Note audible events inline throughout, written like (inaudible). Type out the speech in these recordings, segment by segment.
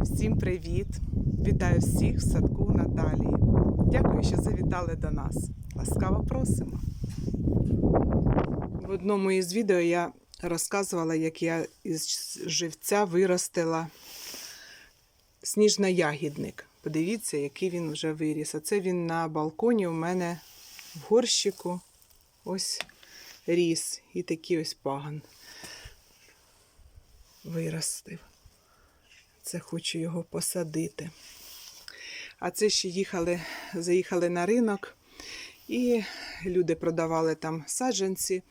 Всім привіт! Вітаю всіх в садку Наталії. Дякую, що завітали до нас. Ласкаво просимо. В одному із відео я розказувала, як я із живця виростила сніжно-ягідник. Подивіться, який він вже виріс. А це він на балконі у мене в горщику ось ріс. І такий ось паган виростив. Це хочу його посадити. А це ще їхали, заїхали на ринок, і люди продавали там саджанці.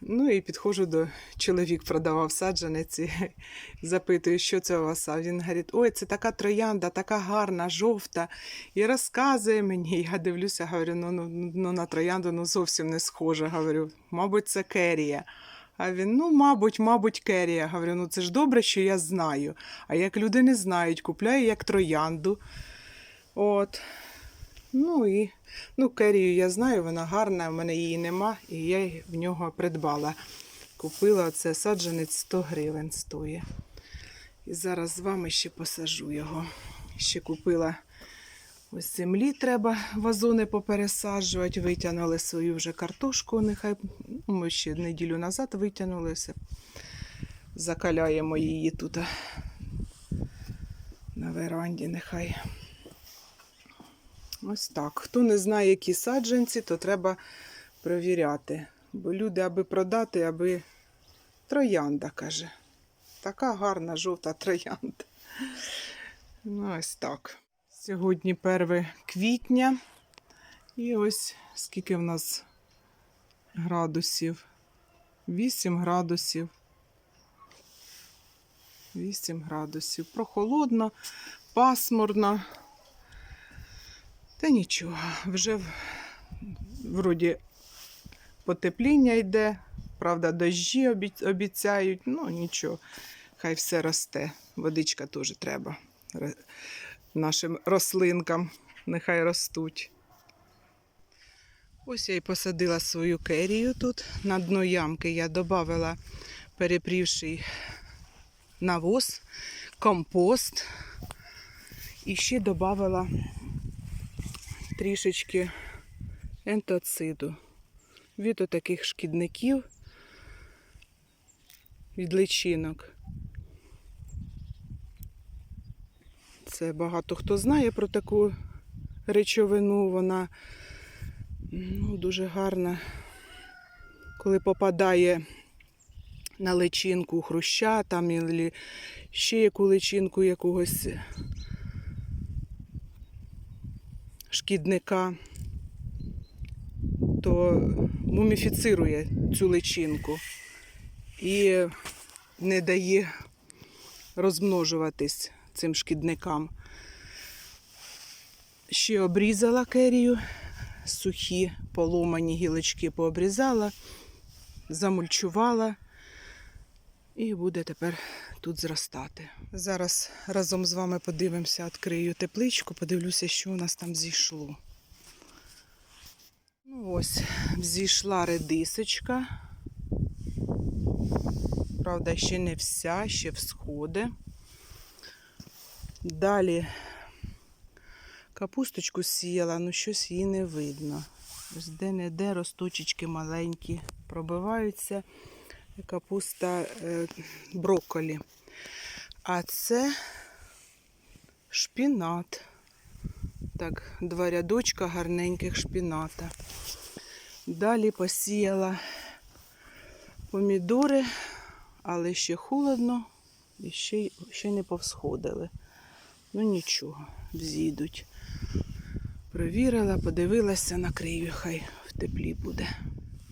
Ну і підходжу до чоловік продавав саджанеці, (laughs) запитую, що це у вас. А він говорить, ой, це така троянда, така гарна, жовта. І розказує мені. Я дивлюся, говорю, ну, ну, ну на троянду ну, зовсім не схоже. Говорю, мабуть, це керія. А він, ну, мабуть, мабуть, керія. Говорю, ну це ж добре, що я знаю. А як люди не знають, купляю як троянду. От. Ну і ну, керію я знаю, вона гарна, в мене її нема, і я в нього придбала. Купила це саджанець 100 гривень стоїть. І зараз з вами ще посажу його. Ще купила ось землі, треба вазони попересаджувати. Витягнули свою вже картошку. Нехай ну, ми ще неділю назад витягнули все. Закаляємо її тут на веранді, нехай. Ось так. Хто не знає, які саджанці, то треба провіряти. Бо люди, аби продати, аби троянда, каже. Така гарна жовта троянда. Ну, ось так. Сьогодні 1 квітня. І ось скільки в нас градусів. 8 градусів. 8 градусів. Прохолодно, пасмурно. Та нічого, вже вроді потепління йде, правда, дощі обіцяють, ну нічого, хай все росте. Водичка теж треба ре- нашим рослинкам, нехай ростуть. Ось я і посадила свою керію тут. На дно ямки я додала перепрівший навоз, компост і ще додала трішечки ентоциду від отаких шкідників, від личинок. Це багато хто знає про таку речовину. Вона ну, дуже гарна, коли попадає на личинку хруща, там і ще яку личинку якогось шкідника, то муміфіцирує цю личинку і не дає розмножуватись цим шкідникам. Ще обрізала керію, сухі поломані гілочки пообрізала, замульчувала і буде тепер тут зростати. Зараз разом з вами подивимося, відкрию тепличку, подивлюся, що у нас там зійшло. Ну ось, зійшла редисочка. Правда, ще не вся, ще всходи. Далі капусточку сіяла, ну щось її не видно. Ось де-не-де росточечки маленькі пробиваються. Капуста е, брокколі. А це шпінат. Так, два рядочка гарненьких шпіната. Далі посіяла помідори, але ще холодно і ще, ще не повсходили. Ну нічого, взійдуть. Провірила, подивилася, накрию, хай в теплі буде.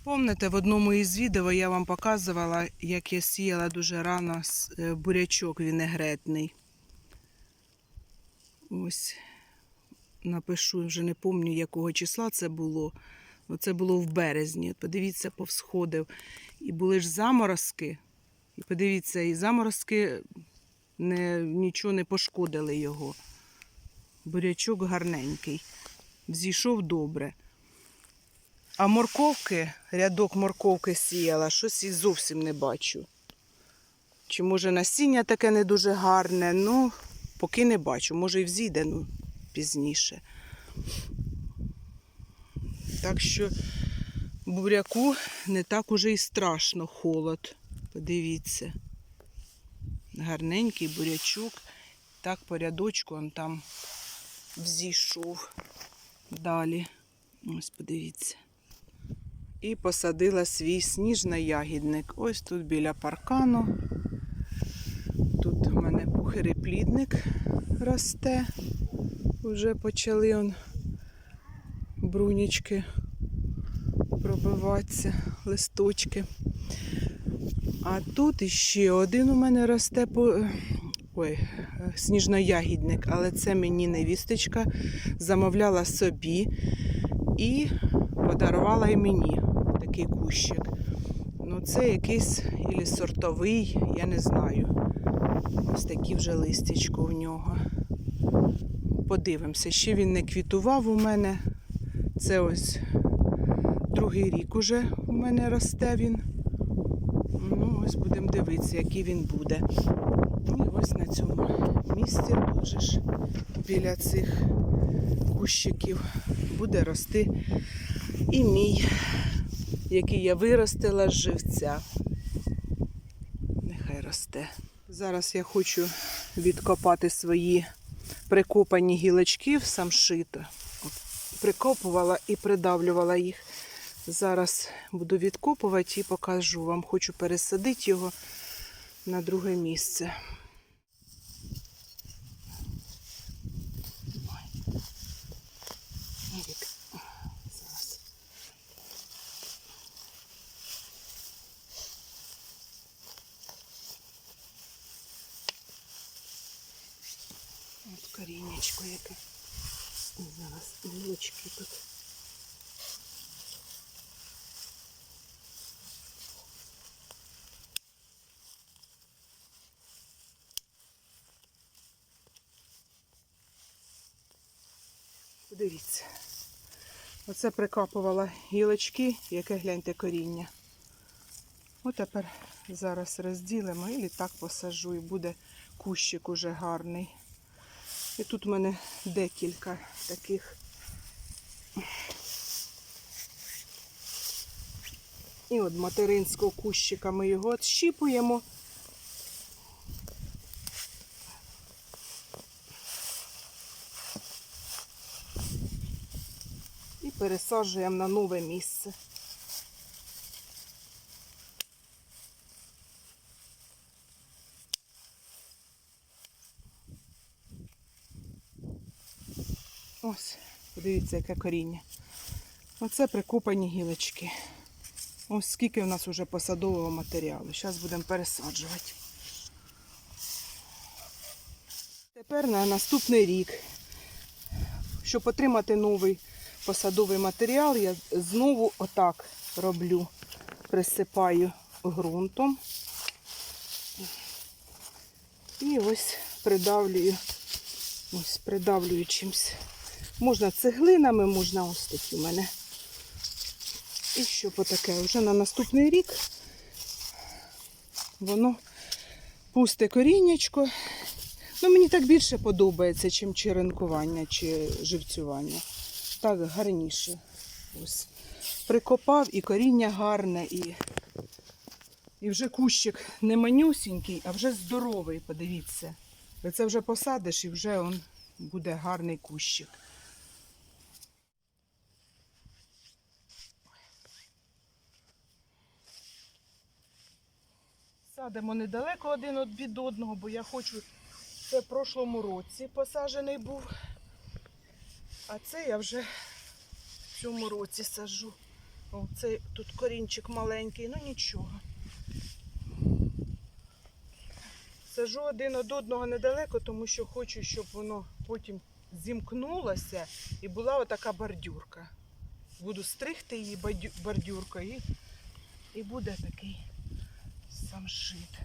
Помните, в одному із відео я вам показувала, як я сіяла дуже рано е, бурячок вінегретний. Ось напишу, вже не пам'ятаю, якого числа це було. Оце було в березні. Подивіться, повсходив. І були ж заморозки. І подивіться, і заморозки не, нічого не пошкодили його. Бурячок гарненький. Взійшов добре. А морковки, рядок морковки сіяла, щось і зовсім не бачу. Чи може насіння таке не дуже гарне, ну, поки не бачу. Може і взійде, ну, пізніше. Так що буряку не так уже і страшно холод. Подивіться. Гарненький бурячок. Так по рядочку он там взійшов далі. Ось подивіться. І посадила свій сніжно-ягідник. Ось тут біля паркану. Тут у мене пухиреплідник росте. Вже почали он брунічки пробиватися, листочки. А тут іще один у мене росте по... Ой, сніжноягідник, але це мені невісточка замовляла собі і подарувала і мені такий кущик. Ну, це якийсь ілі сортовий, я не знаю. Ось такі вже листячко в нього. Подивимося, ще він не квітував у мене. Це ось другий рік уже у мене росте він. Ну, ось будемо дивитися, який він буде. І ось на цьому місці тут ж біля цих кущиків буде рости і мій, який я виростила з живця. Нехай росте. Зараз я хочу відкопати свої прикопані гілочки в самшито. Прикопувала і придавлювала їх. Зараз буду відкопувати і покажу вам. Хочу пересадити його на друге місце. От корінечко яке. Зараз гілочки тут. Подивіться. Оце прикапувала гілочки, яке гляньте коріння. От тепер зараз розділимо і так посажу, і буде кущик уже гарний. І тут в мене декілька таких. І от материнського кущика ми його відщіпуємо. Пересаджуємо на нове місце. Ось, подивіться, яке коріння. Оце прикопані гілочки. Ось скільки у нас вже посадового матеріалу. Зараз будемо пересаджувати. Тепер на наступний рік, щоб отримати новий посадовий матеріал, я знову отак роблю. Присипаю ґрунтом. І ось придавлюю, ось придавлюю чимось. Можна цеглинами, можна ось такі в мене. І що потаке? Вже на наступний рік воно пусте коріннячко. Ну, мені так більше подобається, чим черенкування чи живцювання. Так гарніше. Ось. Прикопав і коріння гарне, і, і вже кущик не манюсінький, а вже здоровий, подивіться. Це вже посадиш і вже он буде гарний кущик. Садимо недалеко один від одного, бо я хочу. Це в прошлому році посаджений був. А це я вже в цьому році саджу. О, це тут корінчик маленький, ну нічого. Сажу один від одного недалеко, тому що хочу, щоб воно потім зімкнулося і була отака бордюрка. Буду стригти її бордюркою і буде такий самшит.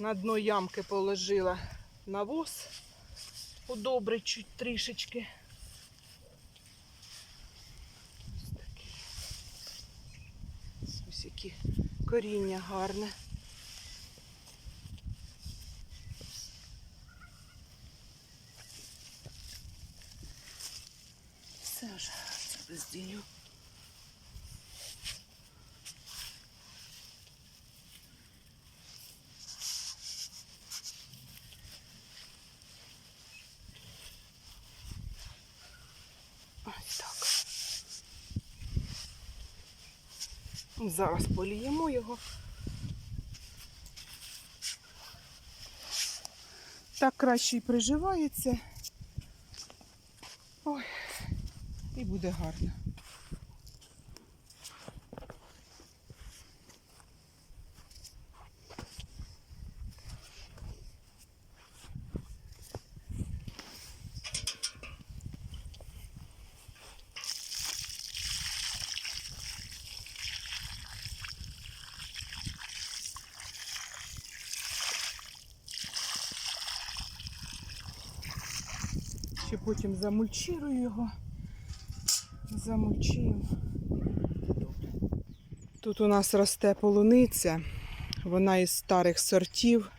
На дно ямки положила навоз, удобрить чуть трішечки. Ось такий. Ось такі коріння гарне. Все ж це безділю. Ось Зараз поліємо його. Так краще і приживається. Ой, і буде гарно. Ще потім замульчирую його. Замульчуємо. Тут у нас росте полуниця. Вона із старих сортів.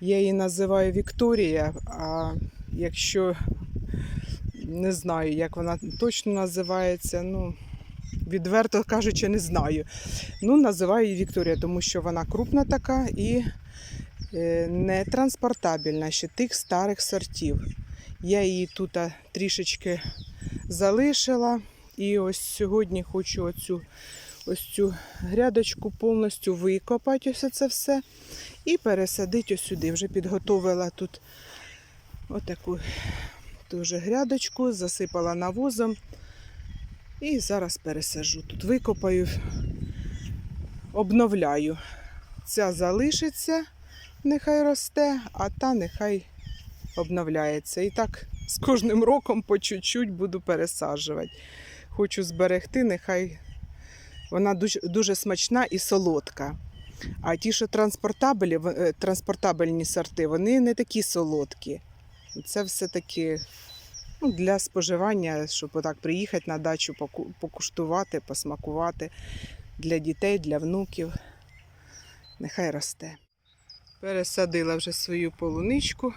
Я її називаю Вікторія, а якщо не знаю, як вона точно називається, ну, відверто кажучи, не знаю. Ну, називаю її Вікторія, тому що вона крупна така і е, не транспортабельна ще тих старих сортів. Я її тут трішечки залишила. І ось сьогодні хочу оцю, ось цю грядочку повністю викопати ось це все і пересадити ось сюди. Вже підготовила тут отаку дуже грядочку, засипала навозом. І зараз пересажу. Тут викопаю, обновляю. Ця залишиться, нехай росте, а та нехай обновляється. І так з кожним роком по чуть-чуть буду пересаджувати. Хочу зберегти, нехай вона дуже, дуже смачна і солодка. А ті, що транспортабелі, е, транспортабельні сорти, вони не такі солодкі. Це все-таки ну, для споживання, щоб отак приїхати на дачу, покуштувати, посмакувати для дітей, для внуків. Нехай росте. Пересадила вже свою полуничку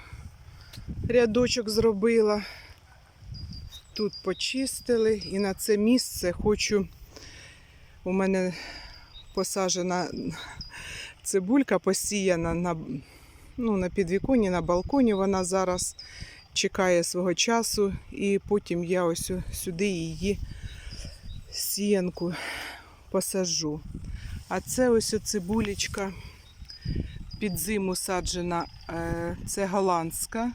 рядочок зробила. Тут почистили і на це місце хочу. У мене посаджена цибулька посіяна на, ну, на підвіконні, на балконі. Вона зараз чекає свого часу, і потім я ось сюди її сіянку посажу. А це ось цибулечка під зиму саджена. е, Це голландська.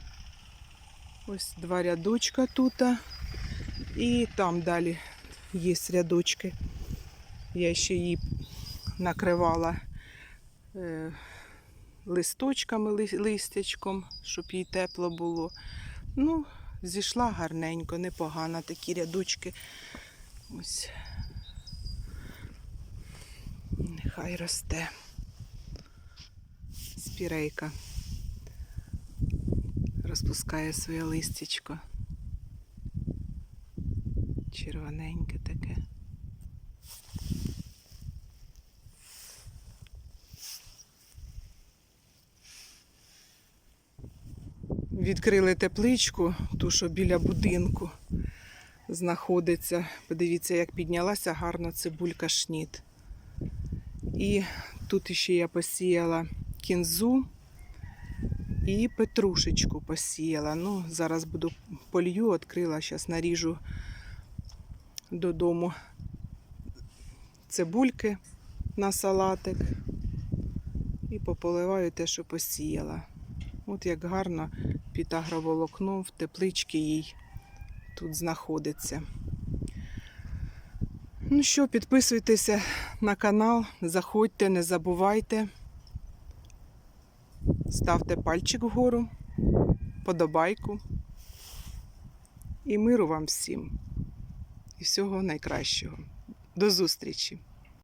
Ось два рядочка тут. І там далі є рядочки. Я ще її накривала е, листочками, ли- листячком, щоб їй тепло було. Ну, зійшла гарненько, непогано такі рядочки. Ось. Нехай росте. Спірейка розпускає своє листячко. Червоненьке таке. Відкрили тепличку, ту, що біля будинку знаходиться. Подивіться, як піднялася гарно цибулька шніт. І тут ще я посіяла кінзу і петрушечку посіяла. Ну, зараз буду полью, відкрила, зараз наріжу додому цибульки на салатик і пополиваю те, що посіяла. От як гарно під агроволокном в тепличці їй тут знаходиться. Ну що, підписуйтеся на канал, заходьте, не забувайте. Ставте пальчик вгору, подобайку. І миру вам всім. І всього найкращого. До зустрічі!